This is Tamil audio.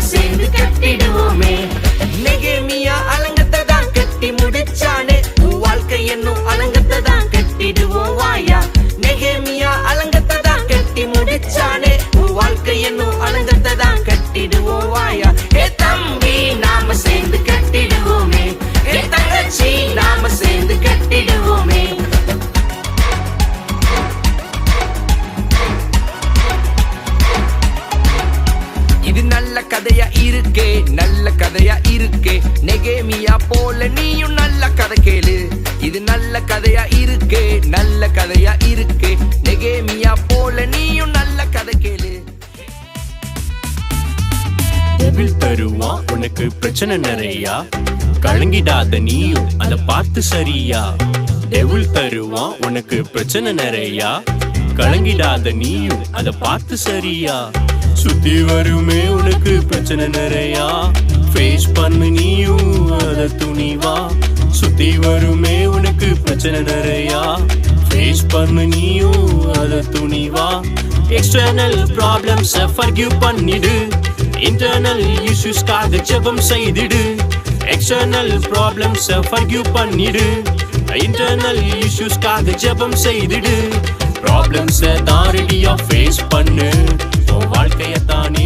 Sindicato. கதையா இருக்கே நல்ல கதையா இருக்கே. நெகேமியா போல நீயும் நல்ல கதை கேளு. இது நல்ல கதையா இருக்கே நல்ல கதையா இருக்கே. நெகேமியா போல நீயும் நல்ல கதை கேளு. டெபிள் தருமா உனக்கு பிரச்சனை நிறையா. கலங்கிடாத நீயும் அத பார்த்து சரியா. டெவில் தருவான் உனக்கு பிரச்சனை நிறையா. கலங்கிடாத நீயும் அத பார்த்து சரியா. சுத்தி வருமே உனக்கு பிரச்சனை நிறையா. ஃபேஸ் பண்ணு நீயும் அத துணிவா. சுத்தி வருமே உனக்கு பிரச்சனை நிறையா. ஃபேஸ் பண்ணு நீயும் அத துணிவா. எக்ஸ்டர்னல் ப்ராப்ளம்ஸ் ஃபர்கிவ் பண்ணிடு. இன்டர்னல் இஷ்யூஸ்க்காக ஜெபம் செய்திடு. எக்ஸ்டர்னல் ப்ராப்ளம்ஸ் ஃபர்கிவ் பண்ணிடு. இன்டர்னல் இஷ்யூஸ்க்காக ஜெபம் செய்திடு. ப்ராப்ளம்ஸை தான் ரெடியாக ஃபேஸ் பண்ணு. வாழ்க்கையத்தானே